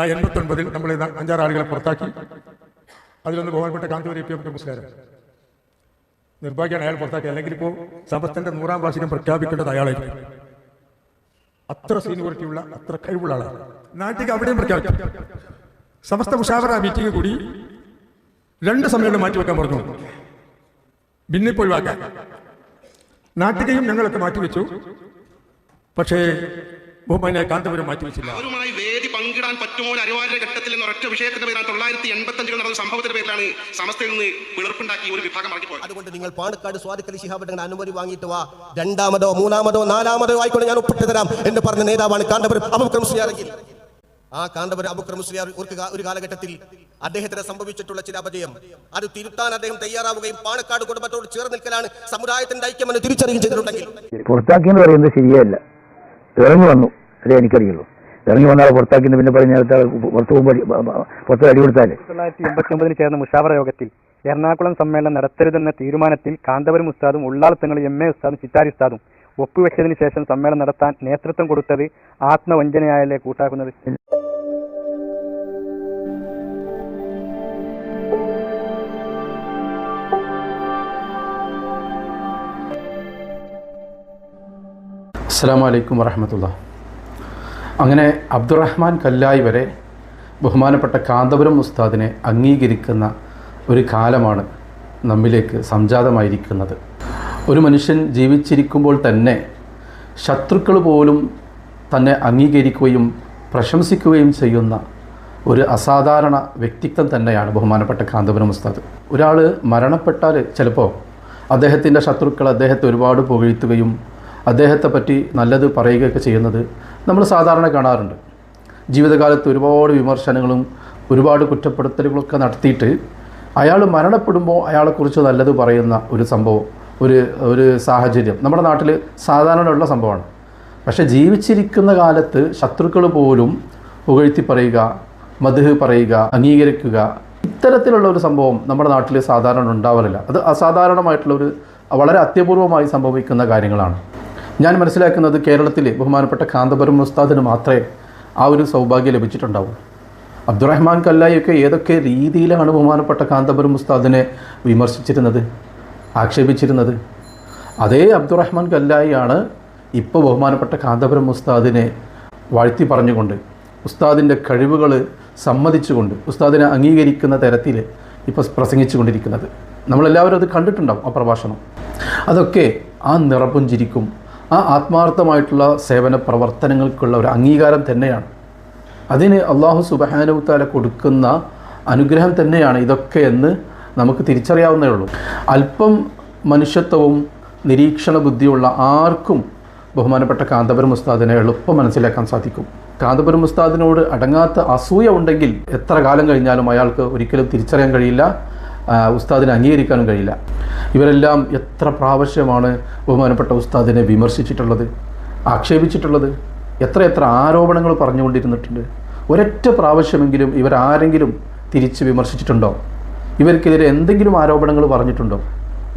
ആ എൺപത്തൊൻപതിൽ നമ്മൾ അഞ്ചാറ് ആളുകളെ പുറത്താക്കി. അതിലൊന്ന് ബഹുമാനപ്പെട്ട കാന്തപുരി പി എം നമസ്കാരം നിർഭാഗ്യമാണ് അയാൾ പുറത്താക്കി. അല്ലെങ്കിൽ ഇപ്പോൾ സമസ്തന്റെ നൂറാം വാർഷികം പ്രഖ്യാപിക്കേണ്ടത് അയാളായിരിക്കും. അത്ര സീനിയോറിറ്റിയുള്ള അത്ര കഴിവുള്ള ആളാണ്. നാട്ടിക്ക് അവിടെയും പ്രഖ്യാപിക്കും. സമസ്ത മുഷാവറ മീറ്റിംഗ് കൂടി രണ്ട് സമയങ്ങൾ മാറ്റിവെക്കാൻ പറഞ്ഞു. ഭിന്നിപ്പ് ഒഴിവാക്കാൻ. നാട്ടികയും ഞങ്ങളൊക്കെ മാറ്റിവെച്ചു. പക്ഷേ ബഹുമാനെ കാന്തപുരം മാറ്റിവെച്ചില്ല. അവരുമായി വേദി പങ്കിടാൻ പറ്റുമോ എന്ന് അനിവാര്യ ഘട്ടത്തിൽ എന്ന ഒരൊറ്റ വിഷയത്തിന്റെ പേരാണ് തൊള്ളായിരത്തി എൺപത്തി അഞ്ചിൽ നടന്ന സംഭവത്തിന്റെ പേരിലാണ് സമസ്തയിൽ നിന്ന് പിളർപ്പുണ്ടാക്കി ഒരു വിഭാഗം ഇറങ്ങിപ്പോയത്. അതുകൊണ്ട് നിങ്ങൾ പാണക്കാട് സ്വാദിക്കലി ശിഹാബിന്റെ അനുമതി വാങ്ങിയിട്ട് വാ. രണ്ടാമതോ മൂന്നാമതോ നാലാമതോ ആയിക്കോട്ടെ ഞാൻ ഒപ്പിട്ട് തരാം എന്ന് പറഞ്ഞ നേതാവാണ് കാന്തപുരം അബുക്രം മുസ്ലിയാറെങ്കിൽ ആ കാന്തപുരം അബുക്രം മുസ്ലിയാർ ഒരു ഒരു കാലഘട്ടത്തിൽ അദ്ദേഹത്തിന് സംഭവിച്ചിട്ടുള്ള ചില അപജയം. അത് തിരുത്താൻ അദ്ദേഹം തയ്യാറാവുകയും പാണക്കാട് കുടുംബത്തോട് ചേർന്ന് നിൽക്കലാണ് സമുദായത്തിന്റെ ഐക്യമെന്ന് തിരിച്ചറിയുകയും ചെയ്തിട്ടുണ്ടെങ്കിൽ. പുറത്താക്കിയെന്ന് പറയുന്നത് ശരിയല്ല. ഇറങ്ങി വന്നു. അതേ എനിക്കറിയുള്ളൂ. ഇറങ്ങി വന്നാൽ പുറത്താക്കിന്ന് പിന്നെ പറഞ്ഞ പുറത്തു പോകുമ്പോൾ പുറത്ത് അടി കൊടുത്താലേ. തൊള്ളായിരത്തി എൺപത്തി ഒമ്പതിൽ ചേർന്ന മുഷാവറ യോഗത്തിൽ എറണാകുളം സമ്മേളനം നടത്തരുതെന്ന തീരുമാനത്തിൽ കാന്തപുരം ഉസ്താദും ഉള്ളാളത്തങ്ങൾ എം എ ഉസ്താദും ചിറ്റാരി ഉസ്താദും ഒപ്പുവെച്ചതിന് ശേഷം സമ്മേളനം നടത്താൻ നേതൃത്വം കൊടുത്തത് ആത്മവഞ്ചനയായല്ലേ കൂട്ടാക്കുന്നത്. അസ്സാം വലൈക്കും വറഹമത്തുള്ള അങ്ങനെ അബ്ദുറഹ്മാൻ കല്ലായി വരെ ബഹുമാനപ്പെട്ട കാന്തപുരം ഉസ്താദിനെ അംഗീകരിക്കുന്ന ഒരു കാലമാണ് നമ്മിലേക്ക് സംജാതമായിരിക്കുന്നത്. ഒരു മനുഷ്യൻ ജീവിച്ചിരിക്കുമ്പോൾ തന്നെ ശത്രുക്കൾ പോലും തന്നെ അംഗീകരിക്കുകയും പ്രശംസിക്കുകയും ചെയ്യുന്ന ഒരു അസാധാരണ വ്യക്തിത്വം തന്നെയാണ് ബഹുമാനപ്പെട്ട കാന്തപുരം ഉസ്താദ്. ഒരാൾ മരണപ്പെട്ടാൽ ചിലപ്പോൾ അദ്ദേഹത്തിന്റെ ശത്രുക്കൾ അദ്ദേഹത്തെ ഒരുപാട് പുകഴ്ത്തുകയും അദ്ദേഹത്തെ പറ്റി നല്ലത് പറയുകയൊക്കെ ചെയ്യുന്നത് നമ്മൾ സാധാരണ കാണാറുണ്ട്. ജീവിതകാലത്ത് ഒരുപാട് വിമർശനങ്ങളും ഒരുപാട് കുറ്റപ്പെടുത്തലുകളൊക്കെ നടത്തിയിട്ട് അയാൾ മരണപ്പെടുമ്പോൾ അയാളെക്കുറിച്ച് നല്ലത് പറയുന്ന ഒരു സംഭവം ഒരു ഒരു സാഹചര്യം. നമ്മുടെ നാട്ടിൽ സാധാരണയുള്ള സംഭവമാണ്. പക്ഷേ ജീവിച്ചിരിക്കുന്ന കാലത്ത് ശത്രുക്കൾ പോലും പുകഴ്ത്തി പറയുക മധു പറയുക അംഗീകരിക്കുക ഇത്തരത്തിലുള്ള ഒരു സംഭവം നമ്മുടെ നാട്ടിൽ സാധാരണ ഉണ്ടാവാറില്ല അത് അസാധാരണമായിട്ടുള്ള ഒരു വളരെ അത്യപൂർവമായി സംഭവിക്കുന്ന കാര്യങ്ങളാണ്. ഞാൻ മനസ്സിലാക്കുന്നത് കേരളത്തിൽ ബഹുമാനപ്പെട്ട കാന്തപുരം ഉസ്താദിന് മാത്രമേ ആ ഒരു സൗഭാഗ്യം ലഭിച്ചിട്ടുണ്ടാവൂ. അബ്ദുറഹ്മാൻ കല്ലായിയൊക്കെ ഏതൊക്കെ രീതിയിലാണ് ബഹുമാനപ്പെട്ട കാന്തപുരം ഉസ്താദിനെ വിമർശിച്ചിരുന്നത് ആക്ഷേപിച്ചിരുന്നത്? അതേ അബ്ദുറഹ്മാൻ കല്ലായിയാണ് ഇപ്പോൾ ബഹുമാനപ്പെട്ട കാന്തപുരം ഉസ്താദിനെ വാഴ്ത്തി പറഞ്ഞുകൊണ്ട് ഉസ്താദിന്റെ കഴിവുകൾ സമ്മതിച്ചുകൊണ്ട് ഉസ്താദിനെ അംഗീകരിക്കുന്ന തരത്തിൽ ഇപ്പോൾ പ്രസംഗിച്ചു കൊണ്ടിരിക്കുന്നത് നമ്മളെല്ലാവരും അത് കണ്ടിട്ടുണ്ടാവും ആ പ്രഭാഷണം. അതൊക്കെ ആ നിറപുഞ്ചിരിക്കും ആ ആത്മാർത്ഥമായിട്ടുള്ള സേവന പ്രവർത്തനങ്ങൾക്കുള്ള ഒരു അംഗീകാരം തന്നെയാണ്. അതിന് അള്ളാഹു സുബഹാനുത്താല കൊടുക്കുന്ന അനുഗ്രഹം തന്നെയാണ് ഇതൊക്കെ എന്ന് നമുക്ക് തിരിച്ചറിയാവുന്നേ ഉള്ളൂ. അല്പം മനുഷ്യത്വവും നിരീക്ഷണ ബുദ്ധിയുള്ള ആർക്കും ബഹുമാനപ്പെട്ട കാന്തപുരം ഉസ്താദിനെ എളുപ്പം മനസ്സിലാക്കാൻ സാധിക്കും. കാന്തപുരം ഉസ്താദിനോട് അടങ്ങാത്ത അസൂയ ഉണ്ടെങ്കിൽ എത്ര കാലം കഴിഞ്ഞാലും അയാൾക്ക് ഒരിക്കലും തിരിച്ചറിയാൻ കഴിയില്ല ഉസ്താദിനെ അംഗീകരിക്കാനും കഴിയില്ല. ഇവരെല്ലാം എത്ര പ്രാവശ്യമാണ് ബഹുമാനപ്പെട്ട ഉസ്താദിനെ വിമർശിച്ചിട്ടുള്ളത് ആക്ഷേപിച്ചിട്ടുള്ളത് എത്ര എത്ര ആരോപണങ്ങൾ പറഞ്ഞുകൊണ്ടിരുന്നിട്ടുണ്ട്. ഒരൊറ്റ പ്രാവശ്യമെങ്കിലും ഇവരാരെങ്കിലും തിരിച്ച് വിമർശിച്ചിട്ടുണ്ടോ? ഇവർക്കെതിരെ എന്തെങ്കിലും ആരോപണങ്ങൾ പറഞ്ഞിട്ടുണ്ടോ?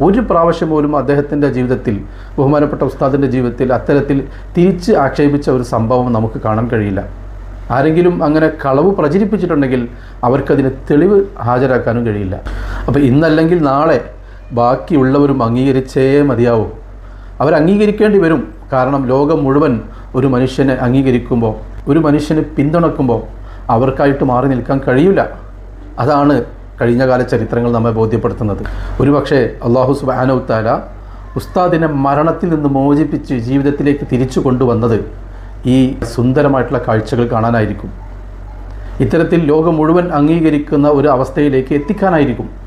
ഒരു പ്രാവശ്യം പോലും അദ്ദേഹത്തിന്റെ ജീവിതത്തിൽ ബഹുമാനപ്പെട്ട ഉസ്താദിന്റെ ജീവിതത്തിൽ അത്തരത്തിൽ തിരിച്ച് ആക്ഷേപിച്ച ഒരു സംഭവം നമുക്ക് കാണാൻ കഴിയില്ല. ആരെങ്കിലും അങ്ങനെ കളവ് പ്രചരിപ്പിച്ചിട്ടുണ്ടെങ്കിൽ അവർക്കതിന് തെളിവ് ഹാജരാക്കാനും കഴിയില്ല. അപ്പോൾ ഇന്നല്ലെങ്കിൽ നാളെ ബാക്കിയുള്ളവരും അംഗീകരിച്ചേ മതിയാവും. അവർ അംഗീകരിക്കേണ്ടി വരും. കാരണം ലോകം മുഴുവൻ ഒരു മനുഷ്യനെ അംഗീകരിക്കുമ്പോൾ ഒരു മനുഷ്യനെ പിന്തുണക്കുമ്പോൾ അവർക്കായിട്ട് മാറി നിൽക്കാൻ കഴിയില്ല. അതാണ് കഴിഞ്ഞ കാല ചരിത്രങ്ങൾ നമ്മെ ബോധ്യപ്പെടുത്തുന്നത്. ഒരുപക്ഷെ അള്ളാഹു സുബാനൗത്താല ഉസ്താദിനെ മരണത്തിൽ നിന്ന് മോചിപ്പിച്ച് ജീവിതത്തിലേക്ക് തിരിച്ചു കൊണ്ടുവന്നത് ഈ സുന്ദരമായിട്ടുള്ള കാഴ്ചകൾ കാണാനായിരിക്കും. ഇത്തരത്തിൽ ലോകം മുഴുവൻ അംഗീകരിക്കുന്ന ഒരു അവസ്ഥയിലേക്ക് എത്തിക്കാനായിരിക്കും.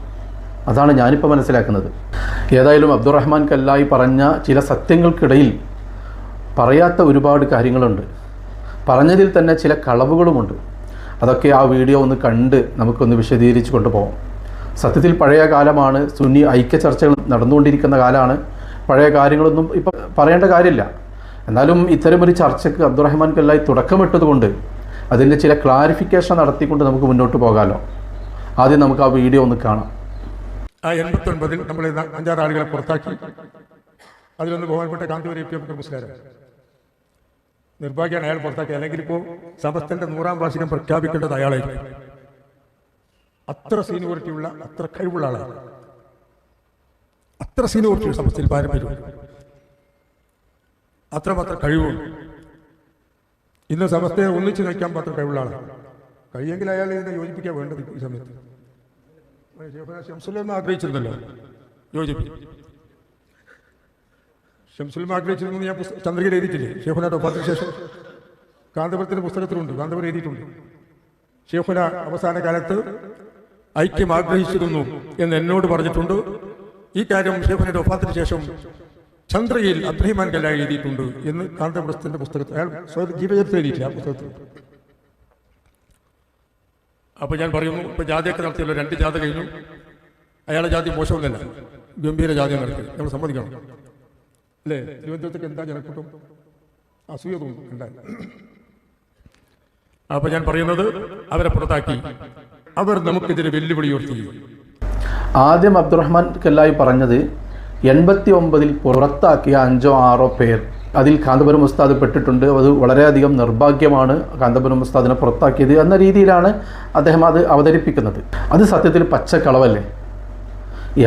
അതാണ് ഞാനിപ്പോൾ മനസ്സിലാക്കുന്നത്. ഏതായാലും അബ്ദുറഹ്മാൻ കല്ലായി പറഞ്ഞ ചില സത്യങ്ങൾക്കിടയിൽ പറയാത്ത ഒരുപാട് കാര്യങ്ങളുണ്ട്. പറഞ്ഞതിൽ തന്നെ ചില കളവുകളുമുണ്ട്. അതൊക്കെ ആ വീഡിയോ ഒന്ന് കണ്ട് നമുക്കൊന്ന് വിശദീകരിച്ച് കൊണ്ടുപോകാം സത്യത്തിൽ പഴയ കാലമാണ് സുന്നി ഐക്യ ചർച്ചകൾ നടന്നുകൊണ്ടിരിക്കുന്ന കാലമാണ് പഴയ കാര്യങ്ങളൊന്നും ഇപ്പം പറയേണ്ട കാര്യമില്ല. എന്നാലും ഇത്തരമൊരു ചർച്ചയ്ക്ക് അബ്ദുറഹ്മാൻ കല്ലായി തുടക്കമിട്ടതുകൊണ്ട് അതിന്റെ ചില ക്ലാരിഫിക്കേഷൻ നടത്തിക്കൊണ്ട് നമുക്ക് മുന്നോട്ട് പോകാമല്ലോ ആദ്യം നമുക്ക് ആ വീഡിയോ ഒന്ന് കാണാം. ആ എൺപത്തൊൻപതിൽ നമ്മൾ അഞ്ചാറ് ആളുകളെ പുറത്താക്കി. അതിലൊന്ന് ബഹുമാനപ്പെട്ട കാന്തപുരി പി എം നമസ്കാരം നിർഭാഗ്യമാണ് അയാൾ പുറത്താക്കി. അല്ലെങ്കിൽ ഇപ്പോൾ സമസ്തന്റെ നൂറാം വാർഷികം പ്രഖ്യാപിക്കേണ്ടത് അയാളായിരിക്കും. അത്ര സീനിയോറിറ്റിയുള്ള അത്ര കഴിവുള്ള ആളാണ്. അത്ര സീനിയോറിറ്റി സമസ്തയിൽ പാരമ്പര്യം അത്രമാത്രം കഴിവുണ്ട് ഇന്ന് സമസ്തയെ ഒന്നിച്ചു നയിക്കാൻ മാത്രം കഴിവുള്ള ആളാണ്. കഴിയെങ്കിൽ അയാൾ ഇതിനെ യോജിപ്പിക്കാൻ വേണ്ടത് ഈ സമയത്ത്. ഷംസുലം ആഗ്രഹിച്ചിരുന്നു ഞാൻ ചന്ദ്രികയിൽ എഴുതിയിട്ടില്ലേ? ഷേഖുന ഒപ്പാത്തിന് ശേഷം. കാന്തപുരത്തിന്റെ പുസ്തകത്തിലുണ്ട്. കാന്തപുരം എഴുതിയിട്ടുണ്ട്. ഷേഖുന അവസാന കാലത്ത് ഐക്യം ആഗ്രഹിച്ചിരുന്നു എന്ന് എന്നോട് പറഞ്ഞിട്ടുണ്ട്. ഈ കാര്യം ഷേഖുനയുടെ ഒപ്പാത്തിന് ശേഷം ചന്ദ്രയിൽ അബ്രഹിമാൻ കല്ലായി എഴുതിയിട്ടുണ്ട് എന്ന് കാന്തപുരത്തിന്റെ പുസ്തകത്തിൽ അയാൾ ജീവചരിത്രം എഴുതിയിട്ടില്ല ആ പുസ്തകത്തിൽ. അപ്പൊ ഞാൻ പറയുന്നു ഇപ്പൊ ജാതിയൊക്കെ നടത്തിയല്ലോ രണ്ട് ജാഥ കഴിഞ്ഞു. അയാളെ ജാതി മോശമൊന്നല്ല ഗംഭീര ജാതി നടത്തി നമ്മൾ സമ്മതിക്കണം. അല്ലേ? തിരുവനന്തപുരത്തേക്ക് എന്താ ജനക്കൂട്ടം? അസൂയ തോന്നും ഉണ്ടായി അപ്പൊ ഞാൻ പറയുന്നത് അവരെ പുറത്താക്കി. അവർ നമുക്കെതിരെ വെല്ലുവിളി ഉയർത്തി. ആദ്യം അബ്ദുറഹ്മാൻ കെല്ലായി പറഞ്ഞത് എൺപത്തി ഒമ്പതിൽ പുറത്താക്കിയ അഞ്ചോ ആറോ പേർ അതിൽ കാന്തപുരം ഉസ്താദ് പെട്ടിട്ടുണ്ട്. അത് വളരെയധികം നിർഭാഗ്യമാണ് കാന്തപുരം ഉസ്താദിനെ പുറത്താക്കിയത് എന്ന രീതിയിലാണ് അദ്ദേഹം അത് അവതരിപ്പിക്കുന്നത്. അത് സത്യത്തിൽ പച്ചക്കളവല്ലേ?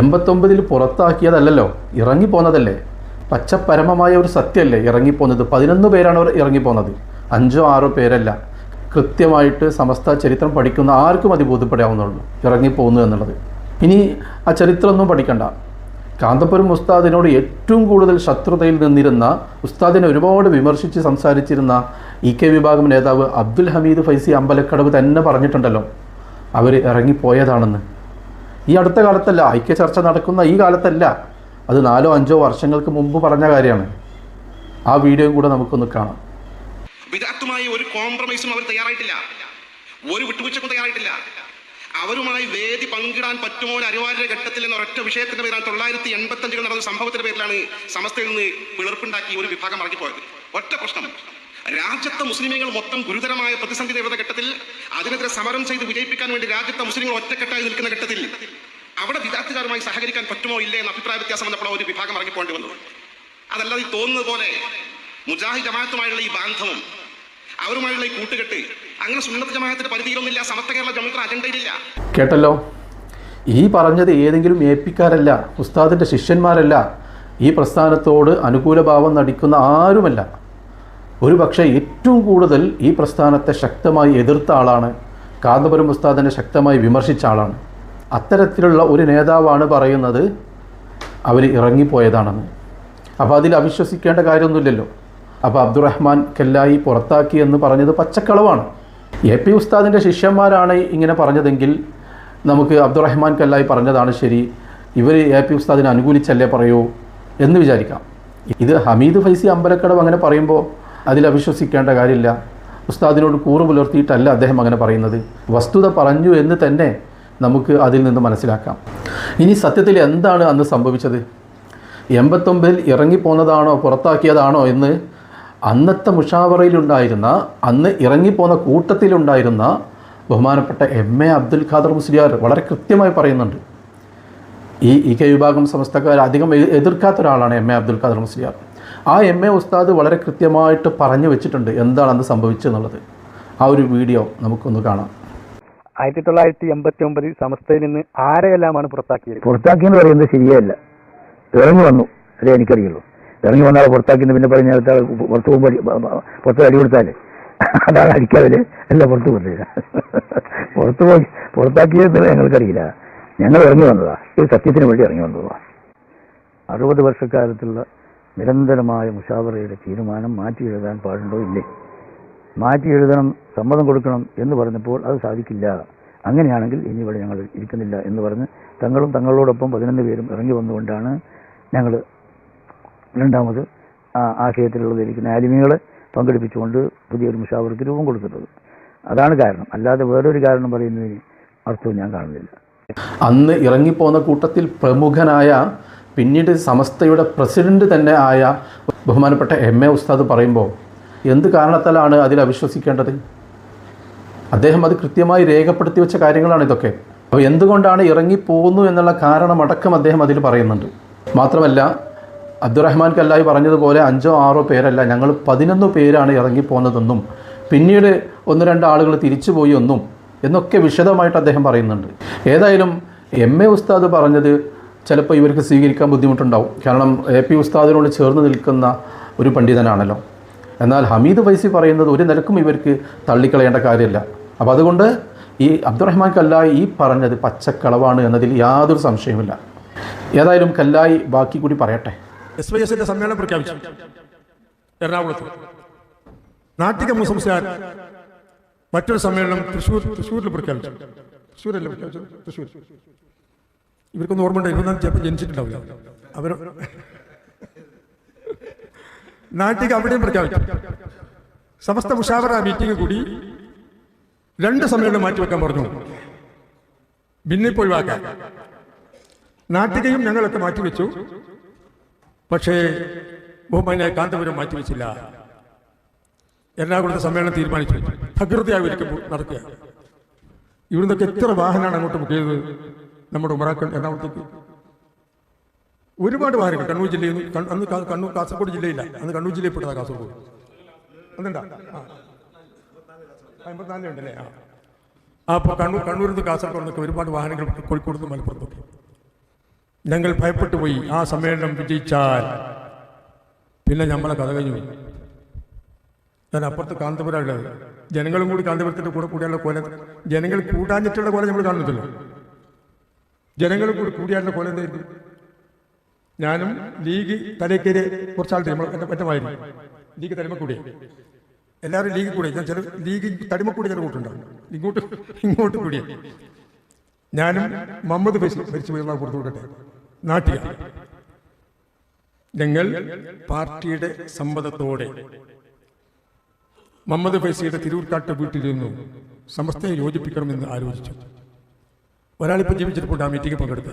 എൺപത്തൊമ്പതിൽ പുറത്താക്കിയതല്ലല്ലോ ഇറങ്ങിപ്പോന്നതല്ലേ? പച്ചപരമമായ ഒരു സത്യമല്ലേ ഇറങ്ങിപ്പോന്നത്? പതിനൊന്ന് പേരാണ് അവർ ഇറങ്ങിപ്പോന്നത്. അഞ്ചോ ആറോ പേരല്ല. കൃത്യമായിട്ട് സമസ്ത ചരിത്രം പഠിക്കുന്ന ആർക്കും അത് ബോധ്യപ്പെടാവുന്നുള്ളൂ ഇറങ്ങിപ്പോകുന്നു എന്നുള്ളത്. ഇനി ആ ചരിത്രമൊന്നും പഠിക്കണ്ട. കാന്തപുരം ഉസ്താദിനോട് ഏറ്റവും കൂടുതൽ ശത്രുതയിൽ നിന്നിരുന്ന ഉസ്താദിനെ ഒരുപാട് വിമർശിച്ച് സംസാരിച്ചിരുന്ന ഇ കെ വിഭാഗം നേതാവ് അബ്ദുൽ ഹമീദ് ഫൈസി അമ്പലക്കടവ് തന്നെ പറഞ്ഞിട്ടുണ്ടല്ലോ. അവർ ഇറങ്ങിപ്പോയതാണെന്ന്. ഈ അടുത്ത കാലത്തല്ല ഐക്യ ചർച്ച നടക്കുന്ന ഈ കാലത്തല്ല. അത് നാലോ അഞ്ചോ വർഷങ്ങൾക്ക് മുമ്പ് പറഞ്ഞ കാര്യമാണ്. ആ വീഡിയോയും കൂടെ നമുക്കൊന്ന് കാണാം. ഒരു കോംപ്രമൈസും അവർ തയ്യാറായിട്ടില്ല. ഒരു വിട്ടുവീഴ്ചക്കും തയ്യാറായിട്ടില്ല. അവരുമായി വേദി പങ്കിടാൻ പറ്റുമോ അനിവാര്യ ഘട്ടത്തിൽ എന്ന ഒരൊറ്റ വിഷയത്തിന്റെ പേരിലാണ് തൊള്ളായിരത്തി എൺപത്തി അഞ്ചിൽ നടന്ന സംഭവത്തിന്റെ പേരിലാണ് സമസ്തയിൽ നിന്ന് പിളർപ്പുണ്ടാക്കി ഒരു വിഭാഗം ഇറങ്ങിപ്പോയത് ഒറ്റ പ്രശ്നം. രാജ്യത്തെ മുസ്ലിമീങ്ങൾ മൊത്തം ഗുരുതരമായ പ്രതിസന്ധി നേരിടുന്ന ഘട്ടത്തിൽ അതിനെതിരെ സമരം ചെയ്ത് വിജയിപ്പിക്കാൻ വേണ്ടി രാജ്യത്തെ മുസ്ലിങ്ങൾ ഒറ്റക്കെട്ടായി നിൽക്കുന്ന ഘട്ടത്തിൽ അവിടെ വിദ്യാർത്ഥികാരുമായി സഹകരിക്കാൻ പറ്റുമോ ഇല്ലേ എന്ന അഭിപ്രായ വ്യത്യാസം വന്നപ്പോൾ ഒരു വിഭാഗം ഇറങ്ങിപ്പോണ്ടി വന്നു അതല്ലാതെ തോന്നുന്നത് പോലെ മുജാഹിദ് ജമാഅത്തുമായുള്ള ഈ ബാന്ധവം അവരുമായുള്ള ഈ കൂട്ടുകെട്ട് അങ്ങനെ സുന്നത്ത് ജമാഅത്തിന്റെ പരിധിയിലൊന്നുമില്ല. സമസ്ത കേരള ജമിത്ര അജണ്ടയിലില്ല. കേട്ടല്ലോ? ഈ പറഞ്ഞത് ഏതെങ്കിലും എ ഉസ്താദിന്റെ ശിഷ്യന്മാരല്ല ഈ പ്രസ്ഥാനത്തോട് അനുകൂല ഭാവം നടിക്കുന്ന ആരുമല്ല. ഒരു പക്ഷേ ഏറ്റവും കൂടുതൽ ഈ പ്രസ്ഥാനത്തെ ശക്തമായി എതിർത്ത ആളാണ് കാന്തപുരം ഉസ്താദിനെ ശക്തമായി വിമർശിച്ച ആളാണ്. അത്തരത്തിലുള്ള ഒരു നേതാവാണ് പറയുന്നത് അവർ ഇറങ്ങിപ്പോയതാണെന്ന്. അപ്പോൾ അതിൽ അവിശ്വസിക്കേണ്ട കാര്യമൊന്നുമില്ലല്ലോ. അപ്പോൾ അബ്ദുറഹ്മാൻ കെല്ലായി പുറത്താക്കി എന്ന് പറഞ്ഞത് പച്ചക്കളവാണ്. എ പി ഉസ്താദിന്റെ ശിഷ്യന്മാരാണ് ഇങ്ങനെ പറഞ്ഞതെങ്കിൽ നമുക്ക് അബ്ദുറഹ്മാൻ കല്ലായി പറഞ്ഞതാണ് ശരി. ഇവർ എ പി ഉസ്താദിനെ അനുകൂലിച്ചല്ലേ പറയൂ എന്ന് വിചാരിക്കാം. ഇത് ഹമീദ് ഫൈസി അമ്പലക്കടവ് അങ്ങനെ പറയുമ്പോൾ അതിൽ അവിശ്വസിക്കേണ്ട കാര്യമില്ല. ഉസ്താദിനോട് കൂറ് പുലർത്തിയിട്ടല്ല അദ്ദേഹം അങ്ങനെ പറയുന്നത്. വസ്തുത പറഞ്ഞു എന്ന് തന്നെ നമുക്ക് അതിൽ നിന്ന് മനസ്സിലാക്കാം. ഇനി സത്യത്തിൽ എന്താണ് അന്ന് സംഭവിച്ചത്? എൺപത്തൊമ്പതിൽ ഇറങ്ങിപ്പോന്നതാണോ പുറത്താക്കിയതാണോ എന്ന് അന്നത്തെ മുഷാവറയിലുണ്ടായിരുന്ന അന്ന് ഇറങ്ങിപ്പോന്ന കൂട്ടത്തിലുണ്ടായിരുന്ന ബഹുമാനപ്പെട്ട എം എ അബ്ദുൽ ഖാദർ മുസ്ലിയാർ വളരെ കൃത്യമായി പറയുന്നുണ്ട്. ഈ ഇ കെ വിഭാഗം സമസ്തക്കാർ അധികം എതിർക്കാത്ത ഒരാളാണ് എം എ അബ്ദുൽ ഖാദർ മുസ്ലിയാർ. ആ എം എ ഉസ്താദ് വളരെ കൃത്യമായിട്ട് പറഞ്ഞു വെച്ചിട്ടുണ്ട് എന്താണ് അന്ന് സംഭവിച്ചെന്നുള്ളത്. ആ ഒരു വീഡിയോ നമുക്കൊന്ന് കാണാം. ആയിരത്തി തൊള്ളായിരത്തി എൺപത്തി ഒമ്പതിൽ സമസ്തയിൽ നിന്ന് ആരെയെല്ലാമാണ് പുറത്താക്കിയത്? പുറത്താക്കിയെന്ന് പറയുന്നത് ശരിയല്ല. ഇറങ്ങി വന്നു. അതേ എനിക്കറിയുള്ളൂ. ഇറങ്ങി വന്നാൽ പുറത്താക്കിന്ന് പിന്നെ പറഞ്ഞ അടുത്ത പുറത്ത് പോകുമ്പോൾ പുറത്ത് അടി കൊടുത്താലേ അതാണ് അടിക്കാവിൽ അല്ല പുറത്ത് കൊണ്ടില്ല പുറത്ത് പോയി പുറത്താക്കിയത് ഞങ്ങൾക്കറിയില്ല ഞങ്ങൾ ഇറങ്ങി വന്നതാ. ഈ സത്യത്തിന് വേണ്ടി ഇറങ്ങി വന്നതാ. അറുപത് വർഷക്കാലത്തുള്ള നിരന്തരമായ മുഷാവറയുടെ തീരുമാനം മാറ്റി എഴുതാൻ പാടുണ്ടോ? ഇല്ലേ. മാറ്റി എഴുതണം സമ്മതം കൊടുക്കണം എന്ന് പറഞ്ഞപ്പോൾ അത് സാധിക്കില്ല. അങ്ങനെയാണെങ്കിൽ ഇനി ഇവിടെ ഞങ്ങൾ ഇരിക്കുന്നില്ല എന്ന് പറഞ്ഞ് തങ്ങളും തങ്ങളോടൊപ്പം പതിനൊന്ന് പേരും ഇറങ്ങി വന്നുകൊണ്ടാണ് ഞങ്ങൾ രണ്ടാമത് ആശയത്തിലുള്ളതിരിക്കുന്ന ആലിമികളെ പങ്കെടുപ്പിച്ചുകൊണ്ട് പുതിയൊരു മുഷാവർക്ക് രൂപം കൊടുക്കുന്നത് അതാണ് കാരണം. അല്ലാതെ വേറൊരു കാരണം പറയുന്നതിന് അർത്ഥവും ഞാൻ കാണുന്നില്ല. അന്ന് ഇറങ്ങിപ്പോന്ന കൂട്ടത്തിൽ പ്രമുഖനായ പിന്നീട് സമസ്തയുടെ പ്രസിഡന്റ് തന്നെ ആയ ബഹുമാനപ്പെട്ട എം എ ഉസ്താദ് പറയുമ്പോൾ എന്ത് കാരണത്താലാണ് അതിൽ അവിശ്വസിക്കേണ്ടത്? അദ്ദേഹം അത് കൃത്യമായി രേഖപ്പെടുത്തി വെച്ച കാര്യങ്ങളാണ് ഇതൊക്കെ. അപ്പോൾ എന്തുകൊണ്ടാണ് ഇറങ്ങിപ്പോകുന്നു എന്നുള്ള കാരണമടക്കം അദ്ദേഹം അതിൽ പറയുന്നുണ്ട്. മാത്രമല്ല അബ്ദുറഹ്മാൻ കല്ലായി പറഞ്ഞതുപോലെ അഞ്ചോ ആറോ പേരല്ല ഞങ്ങൾ പതിനൊന്ന് പേരാണ് ഇറങ്ങിപ്പോന്നതെന്നും പിന്നീട് ഒന്ന് രണ്ട് ആളുകൾ തിരിച്ചുപോയി ഒന്നും എന്നൊക്കെ വിശദമായിട്ട് അദ്ദേഹം പറയുന്നുണ്ട്. ഏതായാലും എം എ ഉസ്താദ് പറഞ്ഞത് ചിലപ്പോൾ ഇവർക്ക് സ്വീകരിക്കാൻ ബുദ്ധിമുട്ടുണ്ടാവും. കാരണം എ പി ഉസ്താദിനോട് ചേർന്ന് നിൽക്കുന്ന ഒരു പണ്ഡിതനാണല്ലോ. എന്നാൽ ഹമീദ് വൈസി പറയുന്നത് ഒരു നിലക്കും ഇവർക്ക് തള്ളിക്കളയേണ്ട കാര്യമല്ല. അപ്പോൾ അതുകൊണ്ട് ഈ അബ്ദുറഹ്മാൻ കല്ലായി ഈ പറഞ്ഞത് പച്ചക്കളവാണ് എന്നതിൽ യാതൊരു സംശയവുമില്ല. ഏതായാലും കല്ലായി ബാക്കി കൂടി പറയട്ടെ. എസ് വൈ എസിന്റെ സമ്മേളനം പ്രഖ്യാപിച്ചു. എറണാകുളത്ത്. നാട്ടിക മുസ്ലിംസാർ മറ്റൊരു സമ്മേളനം തൃശ്ശൂർ തൃശ്ശൂരിൽ പ്രഖ്യാപിച്ചു. തൃശ്ശൂരല്ലേ പ്രഖ്യാപിച്ചത്? തൃശ്ശൂർ. ഇവർക്കൊന്നും ഓർമ്മ ഉണ്ട് ഇരുപതാം ചിലപ്പോൾ ജനിച്ചിട്ടുണ്ടാവില്ല. അവർ നാട്ടിക അവിടെയും പ്രഖ്യാപിച്ചു. സമസ്ത മുഷാവറ മീറ്റിംഗ് കൂടി രണ്ട് സമ്മേളനം മാറ്റിവെക്കാൻ പറഞ്ഞു. ഭിന്നിപ്പൊഴിവാക്കാൻ നാട്ടികയും ഞങ്ങളൊക്കെ മാറ്റിവെച്ചു പക്ഷേ ബഹുമാനെ കാന്തപുരം മാറ്റിവെച്ചില്ല. എറണാകുളത്തെ സമ്മേളനം തീരുമാനിച്ചു. പ്രകൃതിയായി നടക്കുക ഇവിടുന്നൊക്കെ എത്ര വാഹനമാണ് അങ്ങോട്ട് ബുക്ക് ചെയ്തത് നമ്മുടെ ഉമറാക്കൾ എറണാകുളത്തേക്ക്. ഒരുപാട് വാഹനങ്ങൾ. കണ്ണൂർ ജില്ലയിൽ നിന്ന് അന്ന് കണ്ണൂർ കാസർഗോഡ് ജില്ലയില്ല. അന്ന് കണ്ണൂർ ജില്ലയിൽ പെട്ടതാ കാസർഗോഡ്. അതുണ്ടാ അമ്പത്തിനാലിലുണ്ടല്ലേ? ആ. അപ്പോൾ കണ്ണൂർ കണ്ണൂരിൽ നിന്ന് കാസർഗോഡ് നിന്നൊക്കെ ഒരുപാട് വാഹനങ്ങൾ കോഴിക്കോട് നിന്ന് മലപ്പുറത്തൊക്കെ. ഞങ്ങൾ ഭയപ്പെട്ടു പോയി ആ സമ്മേളനം വിജയിച്ചാൽ. പിന്നെ നമ്മളെ കഥ കഴിഞ്ഞു. ഞാൻ അപ്പുറത്ത് കാന്തപുരമുള്ളത് ജനങ്ങളും കൂടി കാന്തപുരത്തിന്റെ കൂടെ കൂടിയുള്ള കൊല ജനങ്ങൾ കൂടാഞ്ഞിട്ടുള്ള കൊല നമ്മൾ കാണുന്നില്ല ജനങ്ങളും കൂടി കൂടിയാലുള്ള കൊല എന്തായിരുന്നു ഞാനും ലീഗ് തലേക്കേര് കുറച്ചാൾ നമ്മൾ എന്റെ പറ്റമായിരുന്നു ലീഗ് തലമക്കൂടി എല്ലാവരും ലീഗ് കൂടി ഞാൻ ചില ലീഗ് തടിമക്കൂടി ചില കൂട്ടുണ്ടാവും ഇങ്ങോട്ട് ഇങ്ങോട്ട് കൂടിയ. ഞാനും മുഹമ്മദ് ബഷീർ മരിച്ചു പോയി കൊടുത്തു കൊടുക്കട്ടെ നാട്ടിൽ ഞങ്ങൾ പാർട്ടിയുടെ സമ്മതത്തോടെ മുഹമ്മദ് ഫൈസിയുടെ തിരൂർക്കാട്ട് വീട്ടിലിരുന്നു സമസ്തയെ യോജിപ്പിക്കണമെന്ന് ആലോചിച്ചു. ഒരാളിപ്പോൾ ജീവിച്ചിട്ടുണ്ട് ആ മീറ്റിംഗ് പങ്കെടുത്ത്.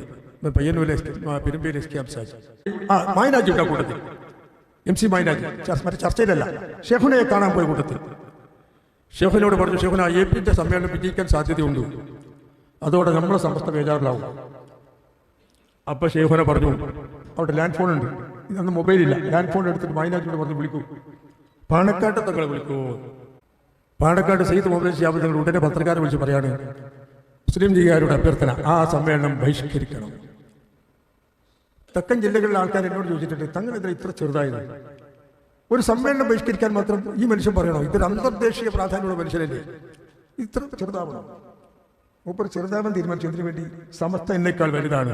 പയ്യന്നൂരിലെ പെരുമ്പേരി എസ് കെ അംസാജ്. ആ മായനാജി ഉണ്ടാ കൂട്ടത്തിൽ. M C Mayin Haji. മറ്റേ ചർച്ചയിലല്ല. ഷെഫുനെ കാണാൻ പോയ കൂട്ടത്തിൽ. ഷെഫിനോട് പറഞ്ഞു ഷെഫിന എ പിന്റെ സമ്മേളനം വിജയിക്കാൻ സാധ്യതയുണ്ട്. അതോടെ നമ്മളെ സമസ്ത ബേജാറിലാവും. അപ്പൊ ഷെയ്ഖുനെ പറഞ്ഞു അവിടെ ലാൻഡ് ഫോൺ ഉണ്ട്. ഇതൊന്നും മൊബൈലില്ല ലാൻഡ് ഫോൺ എടുത്തിട്ട് മൈനാറ്റിനോട് പറഞ്ഞു വിളിക്കൂ. പാണക്കാട്ട് തങ്ങളെ വിളിക്കൂ. പാണക്കാട് സെയ്ത് മൊബൈൽ ഷിയാബ് തങ്ങൾ ഉടനെ പത്രക്കാരെ വിളിച്ച് പറയാണ് മുസ്ലിം ലീഗുകാരുടെ അഭ്യർത്ഥന ആ സമ്മേളനം ബഹിഷ്കരിക്കണം. തെക്കൻ ജില്ലകളിലെ ആൾക്കാർ എന്നോട് ചോദിച്ചിട്ടുണ്ട് തങ്ങൾ ഇതിൽ ഇത്ര ചെറുതായത്? ഒരു സമ്മേളനം ബഹിഷ്കരിക്കാൻ മാത്രം ഈ മനുഷ്യൻ പറയണോ? ഇതൊരു അന്തർദേശീയ പ്രാധാന്യമുള്ള മനുഷ്യരല്ലേ ഇത്ര ചെറുതാവണം. മൂപ്പർ ചെറുതാവാൻ തീരുമാനിച്ചതിനു വേണ്ടി? സമസ്ത എന്നേക്കാൾ വലുതാണ്.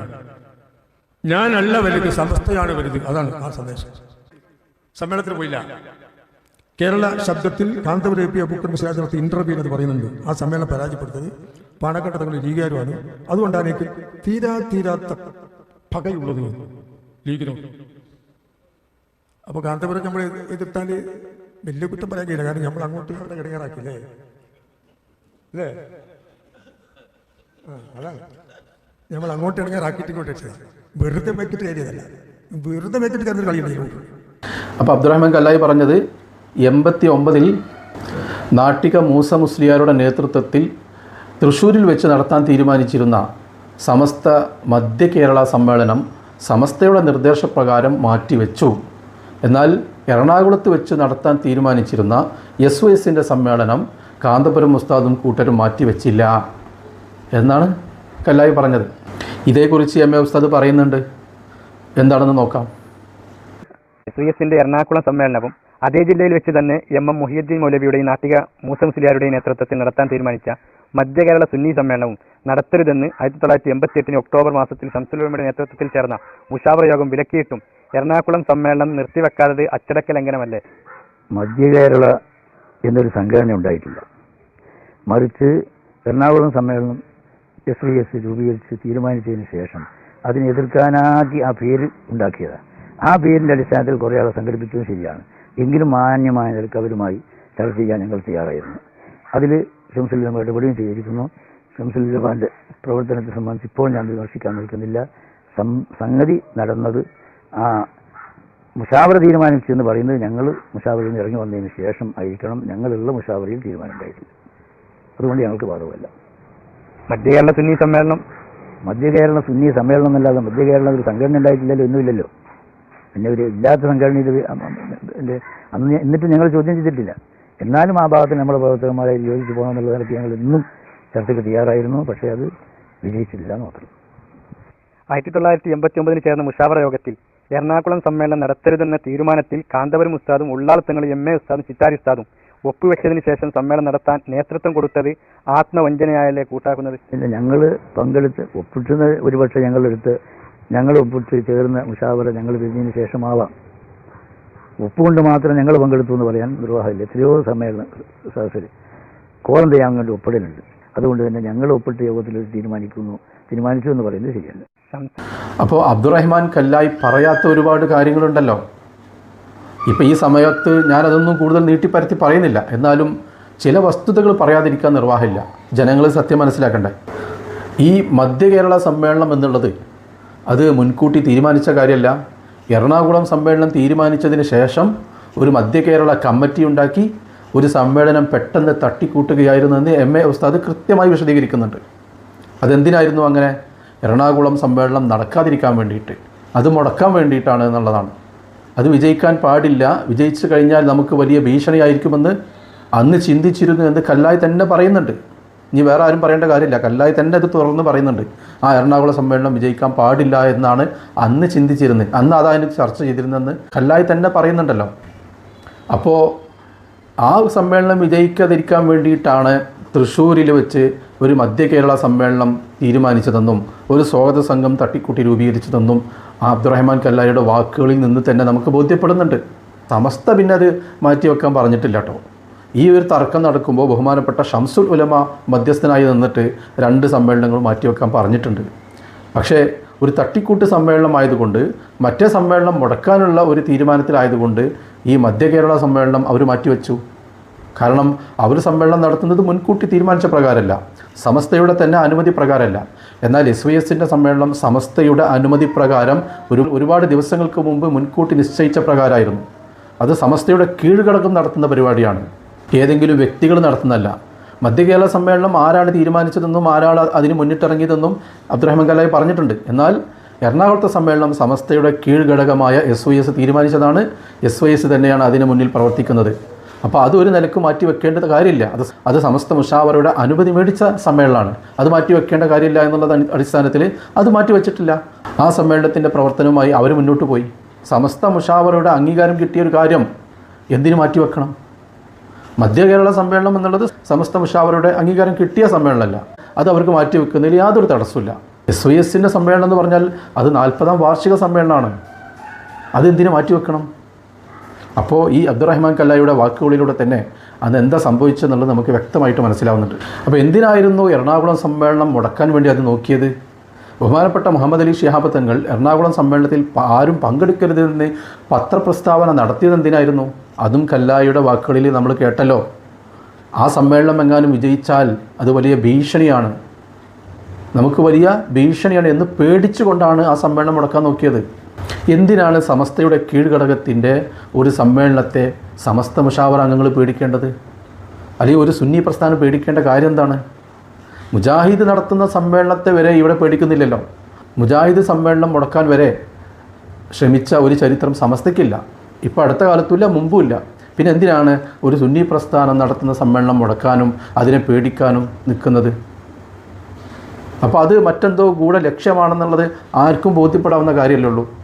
ഞാനല്ല വലുത് സമസ്തയാണ് വലുത്. അതാണ് ആ സന്ദേശം. സമ്മേളനത്തിൽ പോയില്ല. കേരള ശബ്ദത്തിൽ കാന്തപുര എ പി അബൂക്കർ മുസ്ലാജ് നടത്തിയ ഇന്റർവ്യൂ എന്ന് പറയുന്നുണ്ട്. ആ സമ്മേളനം പരാജയപ്പെടുത്തത് പാണക്കാട്ട് തങ്ങൾ ലീഗുകാരുമാണ് അതുകൊണ്ടാണ് എനിക്ക് തീരാ തീരാത്ത പകയുള്ളത് ലീഗിനോട്. അപ്പോൾ കാന്തപുരം നമ്മൾ എതിർത്താൽ വലിയ കുറ്റം പറയാൻ കഴിയില്ല. കാരണം നമ്മൾ അങ്ങോട്ട് അവിടെ ഇടങ്ങാറാക്കില്ലേ അല്ലേ അതാണ്. നമ്മൾ അങ്ങോട്ട് ഇറങ്ങിയാറാക്കിയിട്ട് ഇങ്ങോട്ട് വെച്ചത് വെറുതെ വെക്കിട്ട് കാര്യമല്ല. വെറുതെ വെക്കിട്ട് കയറുന്ന കളിയുണ്ട് അപ്പോൾ അബ്ദുറഹ്മാൻ കല്ലായി പറഞ്ഞത് എൺപത്തി ഒമ്പതിൽ നാട്ടിക മൂസ മുസ്ലിയാരുടെ നേതൃത്വത്തിൽ തൃശ്ശൂരിൽ വെച്ച് നടത്താൻ തീരുമാനിച്ചിരുന്ന സമസ്ത മധ്യ കേരള സമ്മേളനം സമസ്തയുടെ നിർദ്ദേശപ്രകാരം മാറ്റിവെച്ചു. എന്നാൽ എറണാകുളത്ത് വെച്ച് നടത്താൻ തീരുമാനിച്ചിരുന്ന എസ് ഒ എസിന്റെ സമ്മേളനം കാന്തപുരം ഉസ്താദും കൂട്ടരും മാറ്റിവെച്ചില്ല. എന്നാണ് കല്ലായി പറഞ്ഞത്. ഇതേക്കുറിച്ച് എം എ ഉസ്താദ് പറയുന്നുണ്ട്. എന്താണെന്ന് നോക്കാം. എസ് വി എസിന്റെ എറണാകുളം സമ്മേളനവും അതേ ജില്ലയിൽ വെച്ച് തന്നെ എം എം മുഹിയുദ്ദീൻ മൗലവിയുടെയും നാട്ടിക മൂസ മുസ്ലിയാരുടെയും നേതൃത്വത്തിൽ നടത്താൻ തീരുമാനിച്ച മധ്യ കേരള സുന്നി സമ്മേളനവും നടത്തരുതെന്ന് ആയിരത്തി തൊള്ളായിരത്തി എൺപത്തി എട്ടിന് ഒക്ടോബർ മാസത്തിൽ ശംസുലമയുടെ നേതൃത്വത്തിൽ ചേർന്ന മുഷാവർ യോഗം വിലക്കിയിട്ടും എറണാകുളം സമ്മേളനം നിർത്തിവെക്കാത്തത് അച്ചടക്ക ലംഘനമല്ലേ? മധ്യ കേരള എന്നൊരു സംഘടന ഉണ്ടായിട്ടില്ല. മറിച്ച് എറണാകുളം സമ്മേളനം എസ് വി എസ് രൂപീകരിച്ച് തീരുമാനിച്ചതിന് ശേഷം അതിനെ എതിർക്കാനാക്കി ആ പേര് ഉണ്ടാക്കിയതാണ് ആ പേരിന്റെ അടിസ്ഥാനത്തിൽ കുറേ ആളെ സംഘടിപ്പിച്ചതും ശരിയാണ്. എങ്കിലും മാന്യമായ നിലയ്ക്ക് അവരുമായി ചർച്ച ചെയ്യാൻ ഞങ്ങൾ തയ്യാറായിരുന്നു. അതിൽ ഷംസുൽ ഇടപെടുകയും ചെയ്തിരിക്കുന്നു. ഷംസുൽ ജമാന്റെ പ്രവർത്തനത്തെ സംബന്ധിച്ച് ഇപ്പോൾ ഞാൻ വിമർശിക്കാൻ നിൽക്കുന്നില്ല. സംഗതി നടന്നത് ആ മുഷാവറ തീരുമാനിച്ചു എന്ന് പറയുന്നത് ഞങ്ങൾ മുഷാവറിൽ നിന്ന് ഇറങ്ങി വന്നതിന് ശേഷം ആയിരിക്കണം. ഞങ്ങളുള്ള മുഷാവറിയിൽ തീരുമാനം ഉണ്ടായിട്ടില്ല. അതുകൊണ്ട് ഞങ്ങൾക്ക് ബാധകമല്ല. മധ്യ കേരള സുന്നി സമ്മേളനം മധ്യ കേരള സുന്നി സമ്മേളനം എന്നല്ലാതെ മധ്യ കേരളം ഒരു സംഘടന ഉണ്ടായിട്ടില്ലല്ലോ ഒന്നുമില്ലല്ലോ. പിന്നെ ഒരു ഇല്ലാത്ത സംഘടനയിൽ അന്ന് എന്നിട്ട് ഞങ്ങൾ ചോദ്യം ചെയ്തിട്ടില്ല. എന്നാലും ആ ഭാഗത്ത് നമ്മുടെ പ്രവർത്തകന്മാരെ യോജിച്ച് പോകണമെന്നുള്ള തരത്തിൽ ഞങ്ങൾ ഇന്നും ചർച്ചയ്ക്ക് തയ്യാറായിരുന്നു പക്ഷേ അത് വിജയിച്ചില്ല മാത്രം. ആയിരത്തി തൊള്ളായിരത്തി എൺപത്തി ഒമ്പതിന് ചേർന്ന മുഷാവറ യോഗത്തിൽ എറണാകുളം സമ്മേളനം നടത്തരുതെന്ന തീരുമാനത്തിൽ കാന്തപുരം ഉസ്താദും ഉള്ളാളത്തങ്ങൾ എം എ ഉസ്താദും ചിറ്റാരി ഉസ്താദും ഒപ്പുവെച്ചതിന് ശേഷം സമ്മേളനം നടത്താൻ നേതൃത്വം കൊടുത്തത് ആത്മവഞ്ചനയായല്ലേ കൂട്ടാക്കുന്നത്? പിന്നെ ഞങ്ങൾ പങ്കെടുത്ത് ഒപ്പിട്ടുന്ന ഒരുപക്ഷെ ഞങ്ങളെടുത്ത് ഞങ്ങൾ ഒപ്പിട്ട് ചേർന്ന മുഷാവറ ഞങ്ങൾ തിരിഞ്ഞതിന് ശേഷമാവാം. ഒപ്പുകൊണ്ട് മാത്രം ഞങ്ങൾ പങ്കെടുത്തു എന്ന് പറയാൻ നിർവാഹമില്ല. എത്രയോ സമ്മേളന സദസ്സിൽ കോറം ചെയ്യാൻ വേണ്ടി ഒപ്പിടലുണ്ട്. അതുകൊണ്ട് തന്നെ ഞങ്ങൾ ഒപ്പിട്ട് യോഗത്തിൽ തീരുമാനിക്കുന്നു തീരുമാനിച്ചു എന്ന് പറയുന്നത് ശരിയല്ല. അപ്പോൾ അബ്ദുറഹ്മാൻ കല്ലായി പറയാത്ത ഒരുപാട് കാര്യങ്ങളുണ്ടല്ലോ. ഇപ്പോൾ ഈ സമയത്ത് ഞാനതൊന്നും കൂടുതൽ നീട്ടിപ്പരത്തി പറയുന്നില്ല. എന്നാലും ചില വസ്തുതകൾ പറയാതിരിക്കാൻ നിർവാഹമില്ല. ജനങ്ങൾ സത്യം മനസ്സിലാക്കണ്ടേ? ഈ മധ്യ കേരള സമ്മേളനം എന്നുള്ളത് അത് മുൻകൂട്ടി തീരുമാനിച്ച കാര്യമല്ല. എറണാകുളം സമ്മേളനം തീരുമാനിച്ചതിന് ശേഷം ഒരു മധ്യ കേരള കമ്മിറ്റി ഉണ്ടാക്കി ഒരു സമ്മേളനം പെട്ടെന്ന് തട്ടിക്കൂട്ടുകയായിരുന്നു എന്ന് എം എ ഉസ്താദ് കൃത്യമായി വിശദീകരിക്കുന്നുണ്ട്. അതെന്തിനായിരുന്നു അങ്ങനെ? എറണാകുളം സമ്മേളനം നടക്കാതിരിക്കാൻ വേണ്ടിയിട്ട്. അത് മുടക്കാൻ വേണ്ടിയിട്ടാണ് എന്നുള്ളതാണ്. അത് വിജയിക്കാൻ പാടില്ല. വിജയിച്ചു കഴിഞ്ഞാൽ നമുക്ക് വലിയ ഭീഷണിയായിരിക്കുമെന്ന് അന്ന് ചിന്തിച്ചിരുന്നു എന്ന് കല്ലായി തന്നെ പറയുന്നുണ്ട്. ഇനി വേറെ ആരും പറയേണ്ട കാര്യമില്ല. കല്ലായി തന്നെ അത് തുറന്ന് പറയുന്നുണ്ട്. ആ എറണാകുളം സമ്മേളനം വിജയിക്കാൻ പാടില്ല എന്നാണ് അന്ന് ചിന്തിച്ചിരുന്നത്. അന്ന് അതായത് ചർച്ച ചെയ്തിരുന്നെന്ന് കല്ലായി തന്നെ പറയുന്നുണ്ടല്ലോ. അപ്പോൾ ആ സമ്മേളനം വിജയിക്കാതിരിക്കാൻ വേണ്ടിയിട്ടാണ് തൃശ്ശൂരിൽ വെച്ച് ഒരു മധ്യ കേരള സമ്മേളനം തീരുമാനിച്ചതെന്നും ഒരു സ്വാഗത സംഘം തട്ടിക്കൂട്ടി രൂപീകരിച്ചതെന്നും ആ അബ്ദുറഹ്മാൻ കല്ലാരിയുടെ വാക്കുകളിൽ നിന്ന് തന്നെ നമുക്ക് ബോധ്യപ്പെടുന്നുണ്ട്. സമസ്ത പിന്നെ അത് മാറ്റിവെക്കാൻ പറഞ്ഞിട്ടില്ല കേട്ടോ. ഈ ഒരു തർക്കം നടക്കുമ്പോൾ ബഹുമാനപ്പെട്ട ഷംസുൽ ഉലമ മധ്യസ്ഥനായി നിന്നിട്ട് രണ്ട് സമ്മേളനങ്ങൾ മാറ്റിവെക്കാൻ പറഞ്ഞിട്ടുണ്ട്. പക്ഷേ ഒരു തട്ടിക്കൂട്ട് സമ്മേളനമായതുകൊണ്ട് മറ്റേ സമ്മേളനം മുടക്കാനുള്ള ഒരു തീരുമാനത്തിലായതുകൊണ്ട് ഈ മധ്യ കേരള സമ്മേളനം അവർ മാറ്റിവെച്ചു കാരണം അവർ സമ്മേളനം നടത്തുന്നത് മുൻകൂട്ടി തീരുമാനിച്ച പ്രകാരമല്ല. സമസ്തയുടെ തന്നെ അനുമതി പ്രകാരമല്ല. എന്നാൽ എസ് വി എസിന്റെ സമ്മേളനം സമസ്തയുടെ അനുമതി പ്രകാരം ഒരു ഒരുപാട് ദിവസങ്ങൾക്ക് മുമ്പ് മുൻകൂട്ടി നിശ്ചയിച്ച പ്രകാരമായിരുന്നു. അത് സമസ്തയുടെ കീഴ്ഘടകം നടത്തുന്ന പരിപാടിയാണ്. ഏതെങ്കിലും വ്യക്തികൾ നടത്തുന്നതല്ല. മധ്യകേരള സമ്മേളനം ആരാണ് തീരുമാനിച്ചതെന്നും ആരാണ് അതിന് മുന്നിട്ടിറങ്ങിയതെന്നും അബ്ദുറഹ്മാൻ കലായി പറഞ്ഞിട്ടുണ്ട്. എന്നാൽ എറണാകുളത്തെ സമ്മേളനം സമസ്തയുടെ കീഴ്ഘടകമായ എസ് വൈ എസ് തീരുമാനിച്ചതാണ്. എസ് വൈ എസ് തന്നെയാണ് അതിന് മുന്നിൽ പ്രവർത്തിക്കുന്നത്. അപ്പോൾ അത് ഒരു നിലയ്ക്ക് മാറ്റി വെക്കേണ്ട കാര്യമില്ല. അത് അത് സമസ്ത മുഷാവറയുടെ അനുമതി മേടിച്ച സമ്മേളനമാണ്. അത് മാറ്റി വെക്കേണ്ട കാര്യമില്ല എന്നുള്ളത് അടിസ്ഥാനത്തിൽ അത് മാറ്റി വെച്ചിട്ടില്ല. ആ സമ്മേളനത്തിന്റെ പ്രവർത്തനവുമായി അവർ മുന്നോട്ട് പോയി. സമസ്ത മുഷാവറയുടെ അംഗീകാരം കിട്ടിയ ഒരു കാര്യം എന്തിനു മാറ്റി വെക്കണം? മധ്യ കേരള സമ്മേളനം എന്നുള്ളത് സമസ്ത മുഷാവറയുടെ അംഗീകാരം കിട്ടിയ സമ്മേളനമല്ല. അത് അവർക്ക് മാറ്റി വെക്കുന്നതിൽ യാതൊരു തടസ്സമില്ല എസ് വൈ എസിന്റെ സമ്മേളനം എന്ന് പറഞ്ഞാൽ അത് നാൽപ്പതാം വാർഷിക സമ്മേളനമാണ്. അതെന്തിനു മാറ്റി വെക്കണം? അപ്പോൾ ഈ അബ്ദുറഹ്മാൻ കല്ലായിയുടെ വാക്കുകളിലൂടെ തന്നെ അന്ന് എന്താ സംഭവിച്ചെന്നുള്ളത് നമുക്ക് വ്യക്തമായിട്ട് മനസ്സിലാവുന്നുണ്ട്. അപ്പോൾ എന്തിനായിരുന്നു എറണാകുളം സമ്മേളനം മുടക്കാൻ വേണ്ടി അത് നോക്കിയത്? ബഹുമാനപ്പെട്ട മുഹമ്മദ് അലി ഷിഹാബ് തങ്ങൾ എറണാകുളം സമ്മേളനത്തിൽ ആരും പങ്കെടുക്കരുതെന്ന് പത്രപ്രസ്താവന നടത്തിയത് എന്തിനായിരുന്നു? അതും കല്ലായിയുടെ വാക്കുകളിൽ നമ്മൾ കേട്ടല്ലോ. ആ സമ്മേളനം എങ്ങാനും വിജയിച്ചാൽ അത് വലിയ ഭീഷണിയാണ്. നമുക്ക് വലിയ ഭീഷണിയാണ് എന്ന് പേടിച്ചുകൊണ്ടാണ് ആ സമ്മേളനം മുടക്കാൻ നോക്കിയത്. എന്തിനാണ് സമസ്തയുടെ കീഴ്ഘടകത്തിന്റെ ഒരു സമ്മേളനത്തെ സമസ്ത മുഷാവർ അംഗങ്ങൾ പേടിക്കേണ്ടത്? അല്ലെങ്കിൽ ഒരു സുന്നി പ്രസ്ഥാനം പേടിക്കേണ്ട കാര്യം എന്താണ്? മുജാഹിദ് നടത്തുന്ന സമ്മേളനത്തെ വരെ ഇവിടെ പേടിക്കുന്നില്ലല്ലോ. മുജാഹിദ് സമ്മേളനം മുടക്കാൻ വരെ ശ്രമിച്ച ഒരു ചരിത്രം സമസ്തയ്ക്കില്ല. ഇപ്പോൾ അടുത്ത കാലത്തുമില്ല മുമ്പുമില്ല. പിന്നെ എന്തിനാണ് ഒരു സുന്നി പ്രസ്ഥാനം നടത്തുന്ന സമ്മേളനം മുടക്കാനും അതിനെ പേടിക്കാനും നിൽക്കുന്നത്? അപ്പോൾ അത് മറ്റെന്തോ ഗൂഢ ലക്ഷ്യമാണെന്നുള്ളത് ആർക്കും ബോധ്യപ്പെടാവുന്ന കാര്യമല്ലേ ഉള്ളൂ.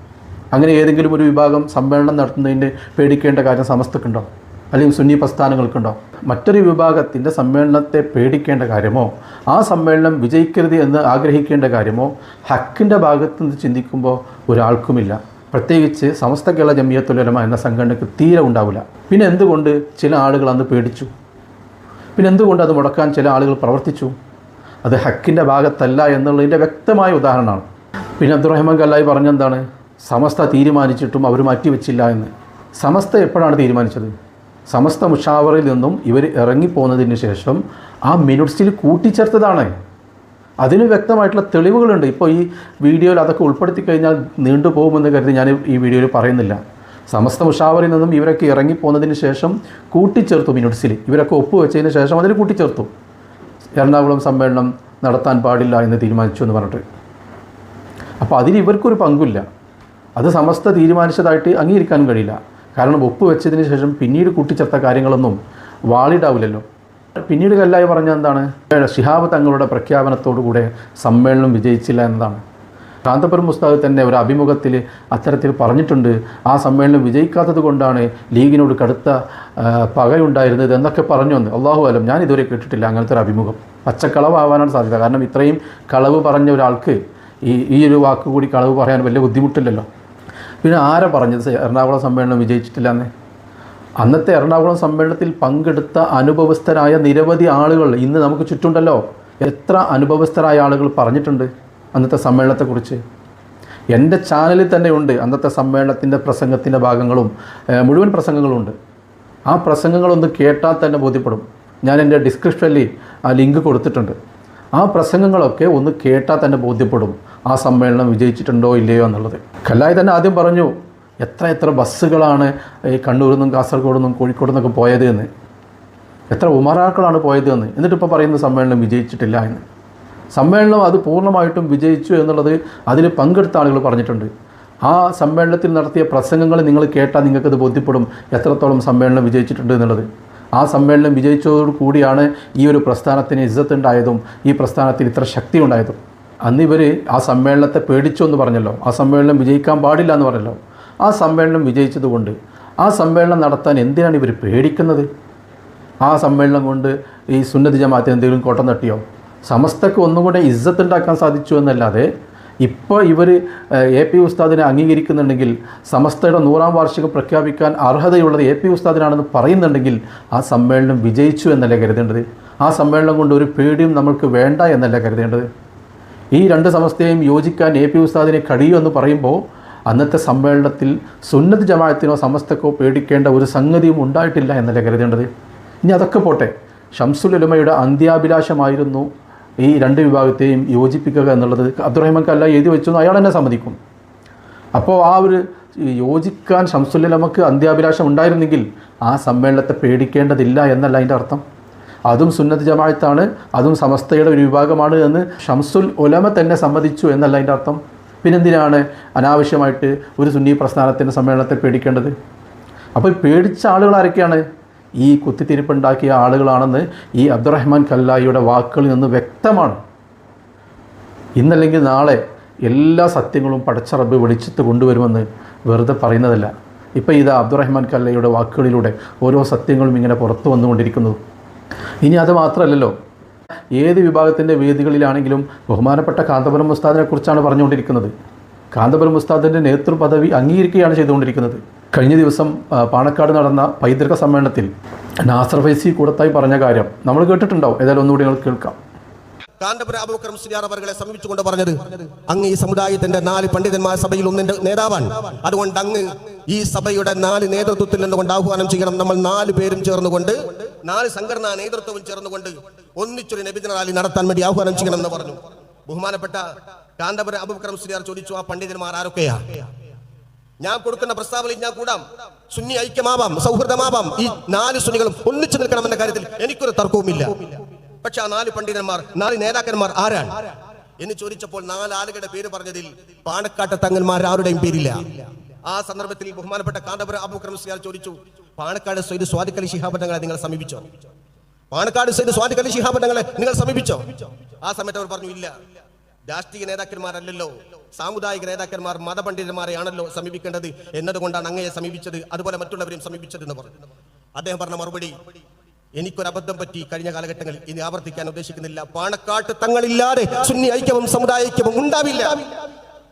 അങ്ങനെ ഏതെങ്കിലും ഒരു വിഭാഗം സമ്മേളനം നടത്തുന്നതിന്റെ പേടിക്കേണ്ട കാര്യം സമസ്തക്കുണ്ടോ? അല്ലെങ്കിൽ സുന്നി പ്രസ്ഥാനങ്ങൾക്കുണ്ടോ? മറ്റൊരു വിഭാഗത്തിന്റെ സമ്മേളനത്തെ പേടിക്കേണ്ട കാര്യമോ? ആ സമ്മേളനം വിജയിക്കരുത് എന്ന് ആഗ്രഹിക്കേണ്ട കാര്യമോ? ഹക്കിന്റെ ഭാഗത്ത് നിന്ന് ചിന്തിക്കുമ്പോൾ ഒരാൾക്കുമില്ല. പ്രത്യേകിച്ച് സമസ്ത കേരള ജമിയത്തുലമ എന്ന സംഘടനയ്ക്ക് തീരെ ഉണ്ടാവില്ല. പിന്നെ എന്തുകൊണ്ട് ചില ആളുകൾ അന്ന് പേടിച്ചു? പിന്നെ എന്തുകൊണ്ട് അത് മുടക്കാൻ ചില ആളുകൾ പ്രവർത്തിച്ചു? അത് ഹക്കിന്റെ ഭാഗത്തല്ല എന്നുള്ളതിന്റെ വ്യക്തമായ ഉദാഹരണമാണ്. പിന്നെ അബ്ദുറഹ്മാൻ കല്ലായി പറഞ്ഞെന്താണ് സമസ്ത തീരുമാനിച്ചിട്ടും അവർ മാറ്റിവെച്ചില്ല എന്ന്. സമസ്ത എപ്പോഴാണ് തീരുമാനിച്ചത്? സമസ്ത മുഷാവറിൽ നിന്നും ഇവർ ഇറങ്ങിപ്പോന്നതിന് ശേഷം ആ മിനിറ്റ്സിൽ കൂട്ടിച്ചേർത്തതാണ്. അതിന് വ്യക്തമായിട്ടുള്ള തെളിവുകളുണ്ട്. ഇപ്പോൾ ഈ വീഡിയോയിൽ അതൊക്കെ ഉൾപ്പെടുത്തി കഴിഞ്ഞാൽ നീണ്ടു പോകുമെന്ന് കരുതി ഞാൻ ഈ വീഡിയോയിൽ പറയുന്നില്ല. സമസ്ത മുഷാവറിൽ നിന്നും ഇവരൊക്കെ ഇറങ്ങിപ്പോന്നതിന് ശേഷം കൂട്ടിച്ചേർത്തു മിനിറ്റ്സിൽ ഇവരൊക്കെ ഒപ്പുവെച്ചതിന് ശേഷം അതിൽ കൂട്ടിച്ചേർത്തു. എറണാകുളം സമ്മേളനം നടത്താൻ പാടില്ല എന്ന് തീരുമാനിച്ചു എന്ന് പറഞ്ഞിട്ട്. അപ്പോൾ അതിൽ ഇവർക്കൊരു പങ്കില്ല അത് സമസ്ത തീരുമാനിച്ചതായിട്ട് അംഗീകരിക്കാനും കഴിയില്ല. കാരണം ഒപ്പ് വെച്ചതിന് ശേഷം പിന്നീട് കൂട്ടിച്ചേർത്ത കാര്യങ്ങളൊന്നും വാളിഡാവില്ലല്ലോ പിന്നീട് കല്ലായി പറഞ്ഞ എന്താണ്? ഷിഹാബ് തങ്ങളുടെ പ്രഖ്യാപനത്തോടു കൂടെ സമ്മേളനം വിജയിച്ചില്ല എന്നതാണ്. കാന്തപുരം മുസ്താദ് തന്നെ ഒരു അഭിമുഖത്തിൽ അത്തരത്തിൽ പറഞ്ഞിട്ടുണ്ട്. ആ സമ്മേളനം വിജയിക്കാത്തത് കൊണ്ടാണ് ലീഗിനോട് കടുത്ത പകയുണ്ടായിരുന്നത് എന്നൊക്കെ പറഞ്ഞു വന്ന് അള്ളാഹു അലം ഞാൻ ഇതുവരെ കേട്ടിട്ടില്ല അങ്ങനത്തെ ഒരു അഭിമുഖം. പച്ചക്കളവാകാനാണ് സാധ്യത. കാരണം ഇത്രയും കളവ് പറഞ്ഞ ഒരാൾക്ക് ഈ ഈ ഒരു വാക്ക് കൂടി കളവ് പറയാൻ വലിയ ബുദ്ധിമുട്ടില്ലല്ലോ. പിന്നെ ആരാ പറഞ്ഞത്? എറണാകുളം സമ്മേളനം വിജയിച്ചിട്ടില്ല എന്ന് അന്നത്തെ എറണാകുളം സമ്മേളനത്തിൽ പങ്കെടുത്ത അനുഭവസ്ഥരായ നിരവധി ആളുകൾ ഇന്ന് നമുക്ക് ചുറ്റുണ്ടല്ലോ. എത്ര അനുഭവസ്ഥരായ ആളുകൾ പറഞ്ഞിട്ടുണ്ട് അന്നത്തെ സമ്മേളനത്തെക്കുറിച്ച്. എന്റെ ചാനലിൽ തന്നെ ഉണ്ട് അന്നത്തെ സമ്മേളനത്തിന്റെ പ്രസംഗത്തിന്റെ ഭാഗങ്ങളും മുഴുവൻ മുഴുവൻ പ്രസംഗങ്ങളുണ്ട് ആ പ്രസംഗങ്ങളൊന്ന് കേട്ടാൽ തന്നെ ബോധ്യപ്പെടും. ഞാൻ എന്റെ ഡിസ്ക്രിപ്ഷനിൽ ആ ലിങ്ക് കൊടുത്തിട്ടുണ്ട്. ആ പ്രസംഗങ്ങളൊക്കെ ഒന്ന് കേട്ടാൽ തന്നെ ബോധ്യപ്പെടും. ആ സമ്മേളനം വിജയിച്ചിട്ടുണ്ടോ ഇല്ലയോ എന്നുള്ളത്. കല്ലായി തന്നെ ആദ്യം പറഞ്ഞു എത്ര എത്ര ബസ്സുകളാണ് ഈ കണ്ണൂരിൽ നിന്നും കാസർഗോഡ് നിന്നും കോഴിക്കോട് നിന്നൊക്കെ പോയത് എന്ന്. എത്ര ഉമറാക്കളാണ് പോയത് എന്ന്. എന്നിട്ടിപ്പോൾ പറയുന്ന സമ്മേളനം വിജയിച്ചിട്ടില്ല എന്ന്. സമ്മേളനം അത് പൂർണമായിട്ടും വിജയിച്ചു എന്നുള്ളത് അതിൽ പങ്കെടുത്ത ആളുകൾ പറഞ്ഞിട്ടുണ്ട്. ആ സമ്മേളനത്തിൽ നടത്തിയ പ്രസംഗങ്ങൾ നിങ്ങൾ കേട്ടാൽ നിങ്ങൾക്കത് ബോധ്യപ്പെടും എത്രത്തോളം സമ്മേളനം വിജയിച്ചിട്ടുണ്ട് എന്നുള്ളത്. ആ സമ്മേളനം വിജയിച്ചതോടു കൂടിയാണ് ഈ ഒരു പ്രസ്ഥാനത്തിന് ഇജ്ജത്ത് ഉണ്ടായതും ഈ പ്രസ്ഥാനത്തിന് ഇത്ര ശക്തി ഉണ്ടായതും അന്ന് ഇവർ ആ സമ്മേളനത്തെ പേടിച്ചു എന്ന് പറഞ്ഞല്ലോ. ആ സമ്മേളനം വിജയിക്കാൻ പാടില്ല എന്ന് പറഞ്ഞല്ലോ. ആ സമ്മേളനം വിജയിച്ചതുകൊണ്ട് ആ സമ്മേളനം നടത്താൻ എന്തിനാണ് ഇവർ പേടിക്കുന്നത്? ആ സമ്മേളനം കൊണ്ട് ഈ സുന്നതി ജമാഅത്തിന് എന്തെങ്കിലും കോട്ടം തട്ടിയോ? സമസ്തക്ക് ഒന്നുകൂടെ ഇജ്ജത്തുണ്ടാക്കാൻ സാധിച്ചു എന്നല്ലാതെ ഇപ്പോൾ ഇവർ എ പി ഉസ്താദിനെ അംഗീകരിക്കുന്നുണ്ടെങ്കിൽ സമസ്തയുടെ നൂറാം വാർഷികം പ്രഖ്യാപിക്കാൻ അർഹതയുള്ളത് എ പി ഉസ്താദിനാണെന്ന് പറയുന്നുണ്ടെങ്കിൽ ആ സമ്മേളനം വിജയിച്ചു എന്നല്ലേ കരുതേണ്ടത്? ആ സമ്മേളനം കൊണ്ട് ഒരു പേടിയും നമ്മൾക്ക് വേണ്ട എന്നല്ല കരുതേണ്ടത്? ഈ രണ്ട് സമസ്തയെയും യോജിക്കാൻ എ പി ഉസ്താദിനെ കഴിയുമെന്ന് പറയുമ്പോൾ അന്നത്തെ സമ്മേളനത്തിൽ സുന്നത്ത് ജമാഅത്തിനോ സമസ്തക്കോ പേടിക്കേണ്ട ഒരു സംഗതിയും ഉണ്ടായിട്ടില്ല എന്നല്ലേ കരുതേണ്ടത്? ഇനി അതൊക്കെ പോട്ടെ. ഷംസുൽ ഉലമയുടെ അന്ത്യാഭിലാഷമായിരുന്നു ഈ രണ്ട് വിഭാഗത്തെയും യോജിപ്പിക്കുക എന്നുള്ളത് അബ്ദുറഹ്മാൻ കല്ല എഴുതി വെച്ചു അയാൾ തന്നെ സമ്മതിക്കും. അപ്പോൾ ആ ഒരു യോജിക്കാൻ ഷംസുല്ലമക്ക് അന്ത്യാഭിലാഷം ഉണ്ടായിരുന്നെങ്കിൽ ആ സമ്മേളനത്തെ പേടിക്കേണ്ടതില്ല എന്നല്ല അതിന്റെ അർത്ഥം. അതും സുന്നത്ത് ജമാഅത്താണ് അതും സമസ്തയുടെ ഒരു വിഭാഗമാണ് എന്ന് ഷംസുൽ ഒലമ തന്നെ സമ്മതിച്ചു എന്നല്ല അതിന്റെ അർത്ഥം. പിന്നെന്തിനാണ് അനാവശ്യമായിട്ട് ഒരു സുന്നി പ്രസ്ഥാനത്തിന്റെ സമ്മേളനത്തെ പേടിക്കേണ്ടത്? അപ്പോൾ പേടിച്ച ആളുകൾ ആരൊക്കെയാണ്? ഈ കുത്തിത്തിരിപ്പുണ്ടാക്കിയ ആളുകളാണെന്ന് ഈ അബ്ദുറഹ്മാൻ കല്ലായിയുടെ വാക്കുകളിൽ നിന്ന് വ്യക്തമാണ്. ഇന്നല്ലെങ്കിൽ നാളെ എല്ലാ സത്യങ്ങളും പടച്ചറബ് വെളിച്ചത്ത് കൊണ്ടുവരുമെന്ന് വെറുതെ പറയുന്നതല്ല. ഇപ്പോൾ ഇത് അബ്ദുറഹ്മാൻ കല്ലയുടെ വാക്കുകളിലൂടെ ഓരോ സത്യങ്ങളും ഇങ്ങനെ പുറത്തു വന്നുകൊണ്ടിരിക്കുന്നത് ഇനി അത് മാത്രമല്ലല്ലോ ഏത് വിഭാഗത്തിന്റെ വേദികളിലാണെങ്കിലും ബഹുമാനപ്പെട്ട കാന്തപുരം ഉസ്താദിനെ കുറിച്ചാണ് പറഞ്ഞുകൊണ്ടിരിക്കുന്നത്. കാന്തപുരം ഉസ്താദിന്റെ നേതൃപദവി അംഗീകരിക്കുകയാണ് ചെയ്തുകൊണ്ടിരിക്കുന്നത്. കഴിഞ്ഞ ദിവസം പാണക്കാട് നടന്ന പൈതൃക സമ്മേളനത്തിൽ നാസർ ഫൈസി കൂടത്തായി പറഞ്ഞ കാര്യം നമ്മൾ കേട്ടിട്ടുണ്ടാവും. ഏതായാലും ഒന്നുകൂടി നിങ്ങൾ കേൾക്കാം. കാന്തപുര അബൂക്കർ മുസ്ലിയാർ അവരെ സമീപിച്ചുകൊണ്ട് പറഞ്ഞത് അങ്ങ് ഈ സമുദായത്തിന്റെ നാല് പണ്ഡിതന്മാർ സഭയിൽ ഒന്നിന്റെ നേതാവാണ്. അതുകൊണ്ട് അങ്ങ് ഈ സഭയുടെ നാല് നേതൃത്വത്തിൽ നിന്നുകൊണ്ട് ആഹ്വാനം ചെയ്യണം. നമ്മൾ നാല് പേരും ചേർന്നുകൊണ്ട് നാല് സംഘടനാ നേതൃത്വവും ചേർന്നുകൊണ്ട് ഒന്നിച്ചൊരു നബിദിന റാലി നടത്താൻ വേണ്ടി ആഹ്വാനം ചെയ്യണം എന്ന് പറഞ്ഞു. ബഹുമാനപ്പെട്ട കാന്തപുര അബൂബക്കർ മുസ്ലിയാർ ചോദിച്ചു ആ പണ്ഡിതന്മാർ ആരൊക്കെയാ? ഞാൻ കൊടുക്കുന്ന പ്രസ്താവനയിൽ ഞാൻ കൂടാം. സുന്നി ഐക്യമാവാം സൗഹൃദമാവാം. ഈ നാല് സുന്നികളും ഒന്നിച്ചു നിൽക്കണമെന്ന കാര്യത്തിൽ എനിക്കൊരു തർക്കവുമില്ല. പക്ഷെ ആ നാല് പണ്ഡിതന്മാർ നാല് നേതാക്കന്മാർ ആരാണ്? എന്ന് ചോദിച്ചപ്പോൾ നാല് ആളുകളുടെ പേര് പറഞ്ഞതിൽ പാണക്കാട്ട് തങ്ങന്മാർ ആരുടെയും പേരില്ല. ആ സന്ദർഭത്തിൽ ബഹുമാനപ്പെട്ട കാന്തപുര അബുക്രം ചോദിച്ചു പാണക്കാട് സൈദ് സ്വാദിഖലി ശിഹാബന്ധങ്ങളെ നിങ്ങൾ സമീപിച്ചോ? പാണക്കാട് സൈദ് ശിഹാബ് തങ്ങളെ നിങ്ങൾ സമീപിച്ചോ? ആ സമയത്ത് അവർ പറഞ്ഞു ഇല്ല. രാഷ്ട്രീയ നേതാക്കന്മാരല്ലല്ലോ. സാമുദായിക നേതാക്കന്മാർ മതപണ്ഡിതന്മാരെയാണല്ലോ സമീപിക്കേണ്ടത്. എന്നതുകൊണ്ടാണ് അങ്ങയെ സമീപിച്ചത്. അതുപോലെ മറ്റുള്ളവരെയും സമീപിച്ചത് എന്ന് പറഞ്ഞു. അദ്ദേഹം പറഞ്ഞ മറുപടി എനിക്കൊരു അബദ്ധം പറ്റി കഴിഞ്ഞ കാലഘട്ടങ്ങളിൽ ഇനി ആവർത്തിക്കാൻ ഉദ്ദേശിക്കുന്നില്ല. പാണക്കാട്ട് തങ്ങളില്ലാതെ സുന്നി ഐക്യവും സമുദായ ഐക്യവും ഉണ്ടാവില്ല.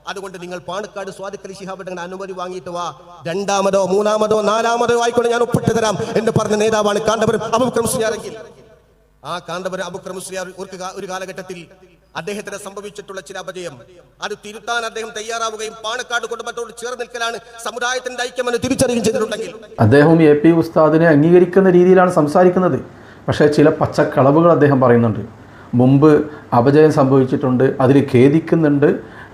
അതുകൊണ്ട് നിങ്ങൾ പാണക്കാട് സ്വാദിക്കലി ശിഹാബിന്റെ അനുമതി വാങ്ങിയിട്ട് വാ. രണ്ടാമതോ മൂന്നാമതോ നാലാമതോ ആയിക്കോട്ടെ ഞാൻ ഒപ്പിട്ട് തരാം എന്ന് പറഞ്ഞ നേതാവാണ് കാന്തപുരം അബുക്രം മുസ്ലിയാരെങ്കിൽ ആ കാന്തപുരം അബുക്രം മുസ്ലിയാർ ഒരു ഒരു കാലഘട്ടത്തിൽ അദ്ദേഹത്തിന് സംഭവിച്ചിട്ടുള്ള ചില അപജയം. അത് തിരുത്താൻ അദ്ദേഹം തയ്യാറാവുകയും പാണക്കാട് കുടുംബത്തോട് ചേർന്ന് നിൽക്കലാണ് സമുദായത്തിന്റെ ഐക്യമെന്ന് തിരിച്ചറിയുകയും ചെയ്തിട്ടുണ്ടെങ്കിൽ. അദ്ദേഹം എ പി ഉസ്താദിനെ അംഗീകരിക്കുന്ന രീതിയിലാണ് സംസാരിക്കുന്നത്. പക്ഷേ ചില പച്ചക്കളവുകൾ അദ്ദേഹം പറയുന്നുണ്ട്. മുമ്പ് അപജയം സംഭവിച്ചിട്ടുണ്ട് അതിൽ ഖേദിക്കുന്നുണ്ട്